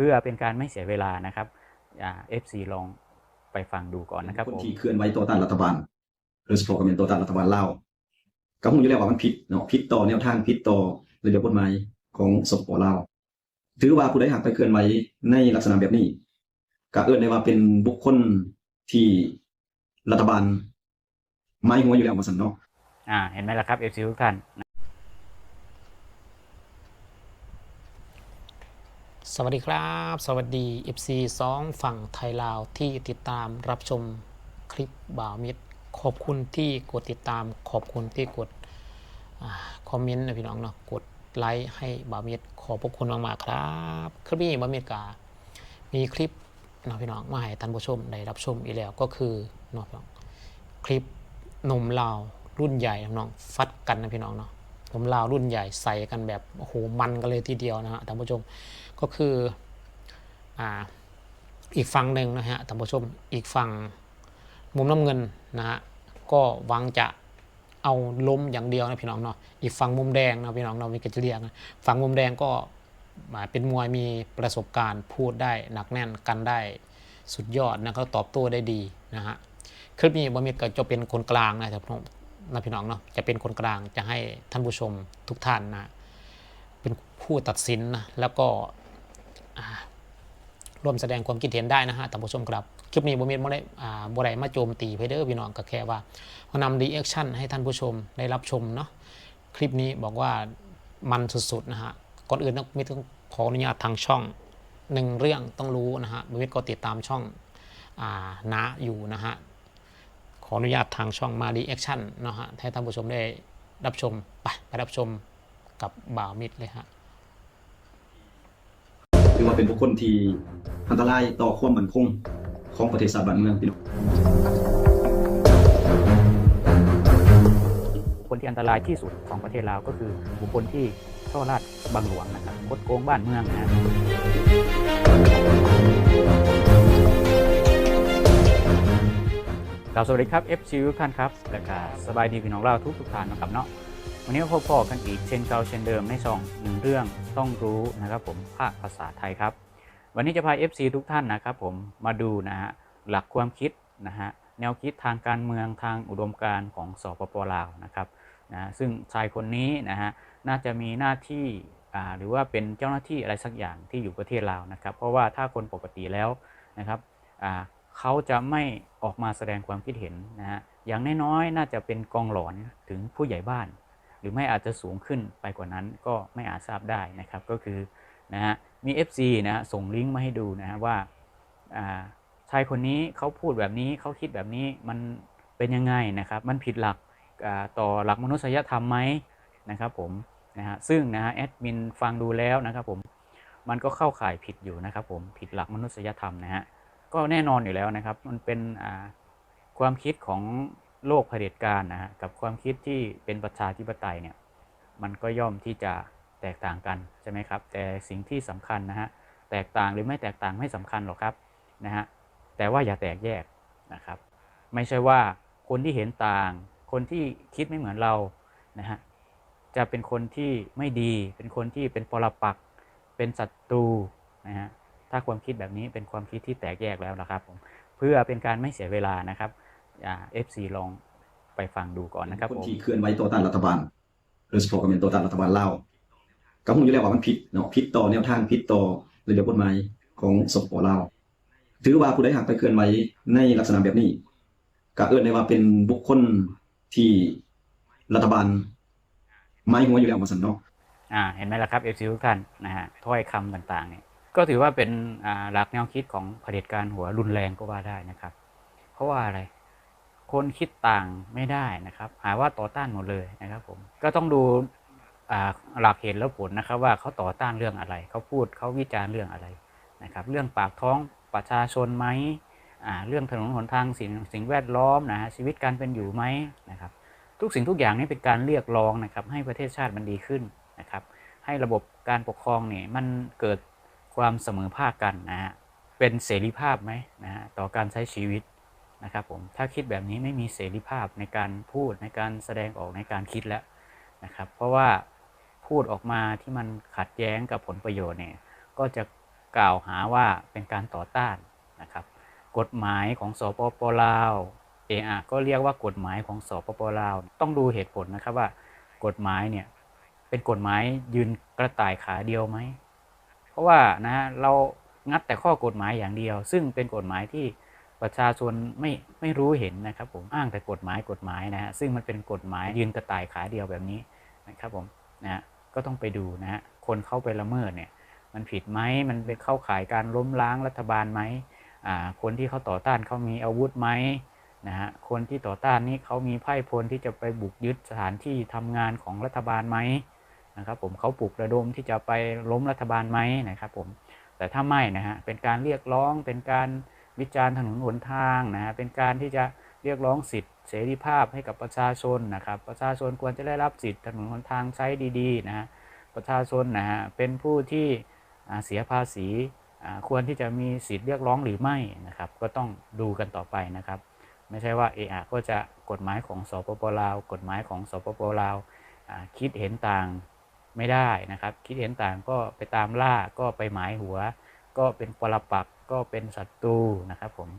พื่อเป็นการไม่เสียเวลานะครับเอฟซีลองไปฟังดูก่อนนะครับคนผมที่เคลื่อนไหวต่อต้านรัฐบาลโดยเฉพาะก็เป็นต่อต้านรัฐบาลลาวก็คงอยู่แล้วว่ามันผิดเนาะผิดต่อแนวทางผิดต่อระเบียบกฎหมายของสปปลาวถือว่าผู้ใดหากไปเคลื่อนไหวในลักษณะแบบนี้ก็เอิ้นได้ว่าเป็นบุคคลที่รัฐบาลไม่หัวอยู่แล้วว่าซั่นเนาะอ่า เห็นไหมล่ะครับเอฟซีทุกท่าน สวัสดีครับ สวัสดี FC สองฝั่งไทยลาวที่ติดตามรับชมคลิปบ่าวมิตร ขอบคุณที่กดติดตาม ขอบคุณที่กดอคอมเมนต์นะพี่น้องเนาะกดไลค์ให้บ่าวมิตร ขอบพระคุณมากๆครับคลิปนี้บ่าวมิตรกามีคลิปเนาะพี่น้องมาให้ท่านผู้ชมได้รับชมอีกแล้วก็คือเนาะพี่น้องคลิปหนุ่มลาวรุ่นใหญ่นะพี่น้องฟัดกันนะพี่น้องเนาะหนุ่มลาวรุ่นใหญ่ใส่กันแบบโอ้โหมันกันเลยทีเดียวนะฮะท่านผู้ชม ก็คืออ่าอีกฝั่งหนึ่งนะฮะท่านผู้ชมอีกฝั่งมุมน้ำเงินนะฮะก็หวังจะเอาล้มอย่างเดียวนะพี่น้องเนาะอีกฝั่งมุมแดงนะพี่น้องเรามีกระเรียกนะฝั่งมุมแดงก็มาเป็นมวยมีประสบการณ์พูดได้หนักแน่นกันได้สุดยอดนะเขาตอบโต้ได้ดีนะฮะคลิปนี้บอมิดก็จะเป็นคนกลางนะครับนะพี่น้องเนาะจะเป็นคนกลางจะให้ท่านผู้ชมทุกท่านนะเป็นผู้ตัดสินนะแล้วก็ ร่วมแสดงความคิดเห็นได้นะฮะท่านผู้ชมครับ คลิปนี้บ่มีบ่ได้บ่ได้มาโจมตีไปเด้อพี่น้องก็แค่ว่าเรานำรีแอคชั่นให้ท่านผู้ชมได้รับชมเนาะคลิปนี้บอกว่ามันสุดๆนะฮะก่อนอื่นต้องมีต้องขออนุญาตทางช่องหนึ่งเรื่องต้องรู้นะฮะบวิทก็ติดตามช่องอ่านะอยู่นะฮะขออนุญาตทางช่องมารีแอคชั่นนะฮะให้ท่านผู้ชมได้รับชมไปไปรับชมกับบ่าวมิดเลยฮะ ถือว่าเป็นบุคคลที่อันตรายต่อความมั่นคงของประเทศชาติบ้านเมืองพี่น้องคนที่อันตรายที่สุดของประเทศลาวก็คือบุคคลที่ช่อราดบังหลวงนะครับคดโกงบ้านเมืองนะฮะกล่าวสวัสดีครับ FC ทุกท่านครับและก็สบายดีพี่น้องเราทุกทุกท่านนะครับเนาะ วันนี้พบพอกันอีกเช่นเก่าเช่นเดิมในช่องหนึ่งเรื่องต้องรู้นะครับผมภาคภาษาไทยครับ วันนี้จะพา FC ทุกท่านนะครับผมมาดูนะฮะหลักความคิดนะฮะแนวคิดทางการเมืองทางอุดมการณ์ของสปปลาวนะครับนะซึ่งชายคนนี้นะฮะน่าจะมีหน้าที่หรือว่าเป็นเจ้าหน้าที่อะไรสักอย่างที่อยู่ประเทศลาวนะครับ เพราะว่าถ้าคนปกติแล้วนะครับเขาจะไม่ออกมาแสดงความคิดเห็นนะฮะอย่างน้อยๆน่าจะเป็นกองหลอนถึงผู้ใหญ่บ้าน หรือไม่อาจจะสูงขึ้นไปกว่านั้นก็ไม่อาจทราบได้นะครับก็คือนะฮะมี FC นะฮะส่งลิงก์มาให้ดูนะฮะว่าอ่าชายคนนี้เขาพูดแบบนี้เขาคิดแบบนี้มันเป็นยังไงนะครับมันผิดหลักต่อหลักมนุษยธรรมไหมนะครับผมนะฮะซึ่งนะฮะแอดมินฟังดูแล้วนะครับผมมันก็เข้าข่ายผิดอยู่นะครับผมผิดหลักมนุษยธรรมนะฮะก็แน่นอนอยู่แล้วนะครับ มันเป็นความคิดของ โลกเผด็จการนะฮะกับความคิดที่เป็นประชาธิปไตยเนี่ยมันก็ย่อมที่จะแตกต่างกันใช่ไหมครับ แต่สิ่งที่สำคัญนะฮะแตกต่างหรือไม่แตกต่างไม่สำคัญหรอกครับนะฮะแต่ว่าอย่าแตกแยกนะครับ ไม่ใช่ว่าคนที่เห็นต่าง คนที่คิดไม่เหมือนเรานะฮะจะเป็นคนที่ไม่ดี เป็นคนที่เป็นปรปักเป็นศัตรูนะฮะถ้าความคิดแบบนี้เป็นความคิดที่แตกแยกแล้วนะครับผมเพื่อเป็นการไม่เสียเวลานะครับ เอฟซีลองไปฟังดูก่อนนะครับคนผมที่เคลื่อนไหวต่อต้านรัฐบาลโดยเฉพาะก็เป็นต่อต้านรัฐบาลลาวก็คงอยู่แล้วว่ามันผิดเนาะผิดต่อแนวทางผิดต่อระเบียบกฎหมายของสปปลาวถือว่าผู้ใดหากไปเคลื่อนไหวในลักษณะแบบนี้ก็เอิ้นได้ว่าเป็นบุคคลที่รัฐบาลไม่หัวอยู่แล้วว่าซั่นเนาะอ่า เห็นไหมล่ะครับเอฟซีทุกท่านนะฮะถ้อยคำต่างๆเนี่ยก็ถือว่าเป็นอ่าหลักแนวคิดของเผด็จการหัวรุนแรงก็ว่าได้นะครับ เพราะว่าอะไร คนคิดต่างไม่ได้นะครับ หาว่าต่อต้านหมดเลยนะครับผมก็ต้องดูหลักเหตุและผลนะครับ ว่าเขาต่อต้านเรื่องอะไร เขาพูดเขาวิจารณ์เรื่องอะไรนะครับ เรื่องปากท้องประชาชนไหมเรื่องถนนหนทางสิ่งสิ่งแวดล้อมนะฮะชีวิตการเป็นอยู่ไหมนะครับ ทุกสิ่งทุกอย่างนี่เป็นการเรียกร้องนะครับ ให้ประเทศชาติมันดีขึ้นนะครับ ให้ระบบการปกครองเนี่ยมันเกิดความเสมอภาคกันนะฮะเป็นเสรีภาพไหมนะฮะต่อการใช้ชีวิต นะครับผมถ้าคิดแบบนี้ไม่มีเสรีภาพในการพูดในการแสดงออกในการคิดแล้วนะครับ เพราะว่าพูดออกมาที่มันขัดแย้งกับผลประโยชน์เนี่ยก็จะกล่าวหาว่าเป็นการต่อต้านนะครับ กฎหมายของสปปลาวเออะก็เรียกว่ากฎหมายของสปปลาวต้องดูเหตุผลนะครับว่ากฎหมายเนี่ยเป็นกฎหมายยืนกระต่ายขาเดียวไหม เพราะว่านะเรางัดแต่ข้อกฎหมายอย่างเดียว ซึ่งเป็นกฎหมายที่ ประชาชนไม่ไม่รู้เห็นนะครับผมอ้างแต่กฎหมายกฎหมายนะฮะซึ่งมันเป็นกฎหมายยืนกระต่ายขาเดียวแบบนี้นะครับผมนะฮะก็ต้องไปดูนะฮะคนเข้าไปละเมิดเนี่ยมันผิดไหมมันเป็นเข้าข่ายการล้มล้างรัฐบาลไหมอ่าคนที่เขาต่อต้านเขามีอาวุธไหมนะฮะคนที่ต่อต้านนี้เขามีไพ่พลที่จะไปบุกยึดสถานที่ทำงานของรัฐบาลไหมนะครับผมเขาปลุกระดมที่จะไปล้มรัฐบาลไหมนะครับผมแต่ถ้าไม่นะฮะเป็นการเรียกร้องเป็นการ วิจารณ์ถนนหนทางนะฮะเป็นการที่จะเรียกร้องสิทธิเสรีภาพให้กับประชาชนนะครับ ประชาชนควรจะได้รับสิทธิถนนหนทางใช้ดีๆนะฮะประชาชนนะฮะเป็นผู้ที่เสียภาษีควรที่จะมีสิทธิเรียกร้องหรือไม่นะครับ ก็ต้องดูกันต่อไปนะครับ ไม่ใช่ว่าเออก็จะกฎหมายของสปปลาว กฎหมายของสปปลาวคิดเห็นต่างไม่ได้นะครับ คิดเห็นต่างก็ไปตามล่าก็ไปหมายหัว ก็เป็นปรปักษ์ก็เป็นศัตรูนะครับผม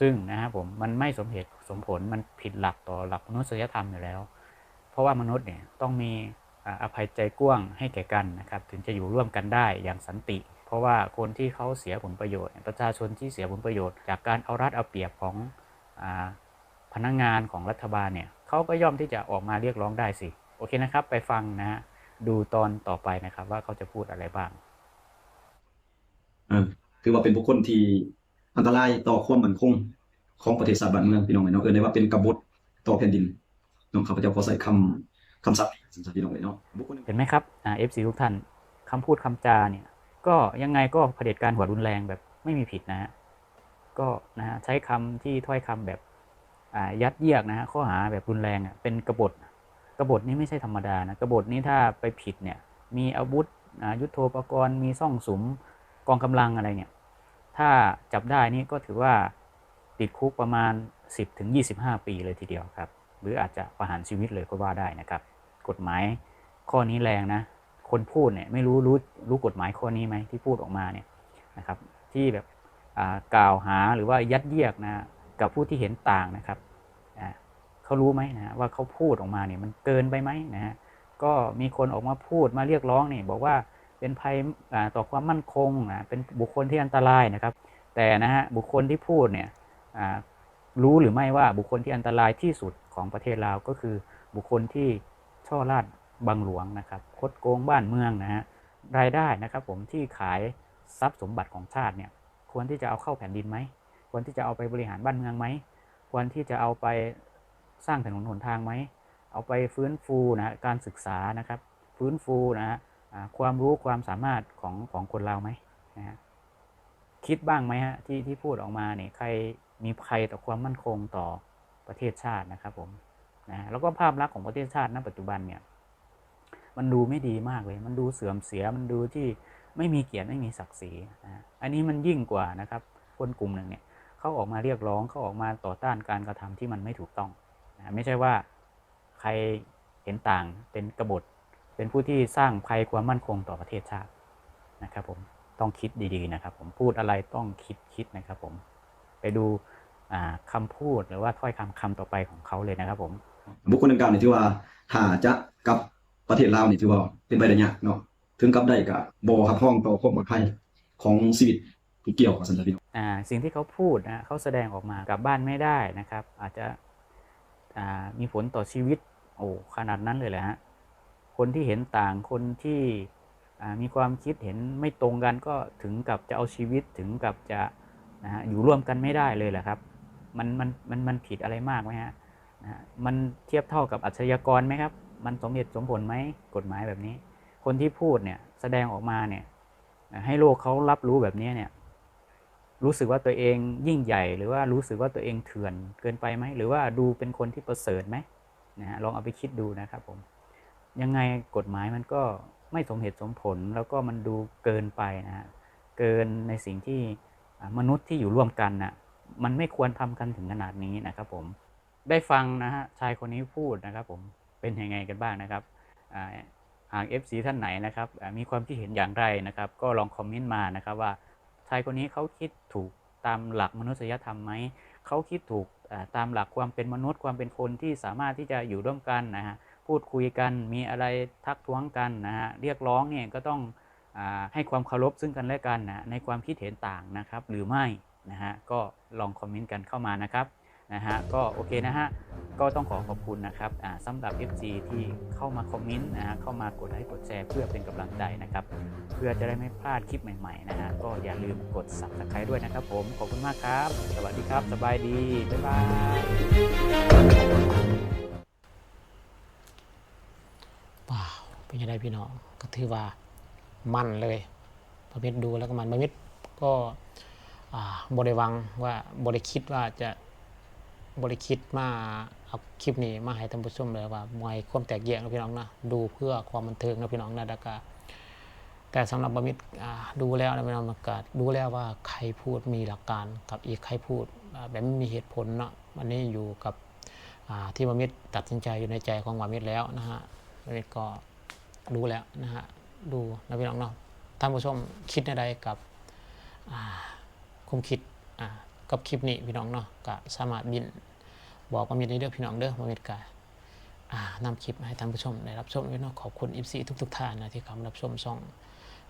ซึ่งนะครับผมมันไม่สมเหตุสมผลมันผิดหลักต่อหลักมนุษยธรรมอยู่แล้ว เพราะว่ามนุษย์เนี่ยต้องมีอภัยใจกว้างให้แก่กันนะครับ ถึงจะอยู่ร่วมกันได้อย่างสันติ เพราะว่าคนที่เขาเสียผลประโยชน์ ประชาชนที่เสียผลประโยชน์ จากการเอารัดเอาเปรียบของอพนักงานของรัฐบาลเนี่ยเขาก็ย่อมที่จะออกมาเรียกร้องได้สิ โอเคนะครับ ไปฟังนะฮะดูตอนต่อไปนะครับว่าเขาจะพูดอะไรบ้าง ถือว่าเป็นบุคคลที่อันตรายต่อความมั่นคงของประเทศชาติบ้านเมืองพี่น้องเนาะเอิ้นได้ว่าเป็นกบฏต่อแผ่นดินเนาะข้าพเจ้าขอใส่คำคำศัพท์สำหรับพี่น้องเลยเนาะบุคคลเห็นไหมครับอ่าเอฟซีทุกท่านคำพูดคำจาเนี่ย ก็ยังไงก็เผด็จการหัวรุนแรงแบบไม่มีผิดนะฮะก็นะฮะใช้คำที่ถ้อยคำแบบอ่ายัดเยียดนะฮะข้อหาแบบรุนแรงอะเป็นกบฏกบฏนี่ไม่ใช่ธรรมดานะกบฏนี่ถ้าไปผิดเนี่ยมีอาวุธอ่ายุทโธปกรณ์มีซ่องสุม กองกำลังอะไรเนี่ย ถ้าจับได้นี่ก็ถือว่าติดคุกประมาณ 10ถึง25 ปีเลยทีเดียวครับ หรืออาจจะประหารชีวิตเลยก็ว่าได้นะครับ กฎหมายข้อนี้แรงนะ คนพูดเนี่ยไม่รู้รู้รู้กฎหมายข้อนี้ไหมที่พูดออกมาเนี่ยนะครับ ที่แบบอ่ากล่าวหาหรือว่ายัดเยียดนะกับผู้ที่เห็นต่างนะครับอ่าเขารู้ไหมนะว่าเขาพูดออกมาเนี่ยมันเกินไปไหมนะฮะก็มีคนออกมาพูดมาเรียกร้องเนี่ยบอกว่า เป็นภัยต่อความมั่นคงนะเป็นบุคคลที่อันตรายนะครับ แต่นะฮะบุคคลที่พูดเนี่ยรู้หรือไม่ว่าบุคคลที่อันตรายที่สุดของประเทศลาวก็คือบุคคลที่ช่อราดบังหลวงนะครับคดโกงบ้านเมืองนะฮะรายได้นะครับผมที่ขายทรัพย์สมบัติของชาติเนี่ยควรที่จะเอาเข้าแผ่นดินไหมควรที่จะเอาไปบริหารบ้านเมืองไหมควรที่จะเอาไปสร้างถนนหนทางไหมเอาไปฟื้นฟูนะการศึกษานะครับ ฟื้นฟูนะฮะ ความรู้ความสามารถของของคนเราไหมนะฮะคิดบ้างไหมฮะที่ที่พูดออกมาเนี่ยใครมีภัยต่อความมั่นคงต่อประเทศชาตินะครับผมนะแล้วก็ภาพลักษณ์ของประเทศชาติณปัจจุบันเนี่ยมันดูไม่ดีมากเลย มันดูเสื่อมเสียมันดูที่ไม่มีเกียรติไม่มีศักดิ์ศรีนะอันนี้มันยิ่งกว่านะครับ คนกลุ่มหนึ่งเนี่ยเขาออกมาเรียกร้องเขาออกมาต่อต้านการกระทำที่มันไม่ถูกต้องนะไม่ใช่ว่าใครเห็นต่างเป็นกบฏ เป็นผู้ที่สร้างภัยความมั่นคงต่อประเทศชาตินะครับผมต้องคิดดีๆนะครับ ผมพูดอะไรต้องคิดคิดนะครับ ผมไปดูอ่าคำพูดหรือว่าถ้อยคำคำต่อไปของเขาเลยนะครับ ผม บุคคลดังกล่าวนี่ถือว่าถ้าจะกลับประเทศลาวนี่ถือว่าเป็นไปได้ยากเนาะถึงกลับได้ก็บ่ขับพ้องต่อความปลอดภัยของชีวิตที่เกี่ยวกับสันติพี่น้องอ่าสิ่งที่เขาพูดนะเขาแสดงออกมากลับบ้านไม่ได้นะครับ อาจจะอ่ามีผลต่อชีวิตโอ้ขนาดนั้นเลยแหละฮะ คนที่เห็นต่างคนที่มีความคิดเห็นไม่ตรงกันก็ถึงกับจะเอาชีวิตถึงกับจะนะฮะอยู่ร่วมกันไม่ได้เลยแหละครับ มันมันมันมันผิดอะไรมากไหมฮะนะฮะมันเทียบเท่ากับอาชญากรไหมครับ มันสมเหตุสมผลไหมกฎหมายแบบนี้ คนที่พูดเนี่ยแสดงออกมาเนี่ยให้โลกเขารับรู้แบบนี้เนี่ยรู้สึกว่าตัวเองยิ่งใหญ่ หรือว่ารู้สึกว่าตัวเองเถื่อนเกินไปไหมหรือว่าดูเป็นคนที่ประเสริฐไหมนะฮะลองเอาไปคิดดูนะครับผม ยังไงกฎหมายมันก็ไม่สมเหตุสมผลแล้วก็มันดูเกินไปนะฮะเกินในสิ่งที่มนุษย์ที่อยู่ร่วมกันน่ะมันไม่ควรทำกันถึงขนาดนี้นะครับผมได้ฟังนะฮะชายคนนี้พูดนะครับผมเป็นยังไงกันบ้างนะครับอ่าหาก FC ท่านไหนนะครับมีความคิดเห็นอย่างไรนะครับ ก็ลองคอมเมนต์มานะครับว่าชายคนนี้เขาคิดถูกตามหลักมนุษยธรรมไหมเขาคิดถูกตามหลักความเป็นมนุษย์ความเป็นคนที่สามารถที่จะอยู่ร่วมกันนะฮะ พูดคุยกัน มีอะไรทักท้วงกันนะฮะเรียกร้องเนี่ยก็ต้องอให้ความเคารพซึ่งกันและกันนะในความคิดเห็นต่างนะครับ หรือไม่นะฮะก็ลองคอมเมนต์กันเข้ามานะครับนะฮะก็โอเคนะฮะก็ต้องขอขอบคุณนะครับสำหรับ FG ที่เข้ามาคอมเมนต์นะฮะเข้ามากดไลค์กดแชร์เพื่อเป็นกำลังใจนะครับเพื่อจะได้ไม่พลาดคลิปใหม่ๆนะฮะก็อย่าลืมกด subscribe ด้วยนะครับผมขอบคุณมากครับ สวัสดีครับ สบายดี บ๊ายบาย ว้าว เป็นยังไงพี่น้องก็ถือว่ามันเลยประเภทดูแล้วก็มันประเภทก็บริวังว่าบริคิดว่าจะบริคิดมาเอาคลิปนี้มาให้ท่านผู้ชมเลยว่ามวยความแตกแยกนะพี่น้องนะดูเพื่อความบันเทิงนะพี่น้องนะแล้วก็แต่สำหรับบะมิดอ่าดูแล้วนะพี่น้องมันก็ดูแล้วว่าใครพูดมีหลักการกับอีกใครพูดแบบไม่มีเหตุผลเนาะอันนี้อยู่กับที่บะมิดตัดสินใจอยู่ในใจของบะมิดแล้วนะฮะบะมิดก็ ดูแล้วนะฮะดูนะพี่น้องเนาะท่านผู้ชมคิดอะไรกับความคิดกับคลิปนี้พี่น้องเนาะก็สามารถบินบอกความยินดีเด้อพี่น้องเด้อมาเมดกาอ่านำคลิปมาให้ท่านผู้ชมได้รับชมพี่น้องขอบคุณอิฟซีทุก ๆท่านนะที่เข้ามารับชมช่อง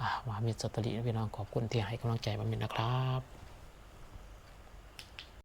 อ่าวามิดสตอรี่พี่น้องขอบคุณที่ให้กำลังใจบาเมิดนะครับ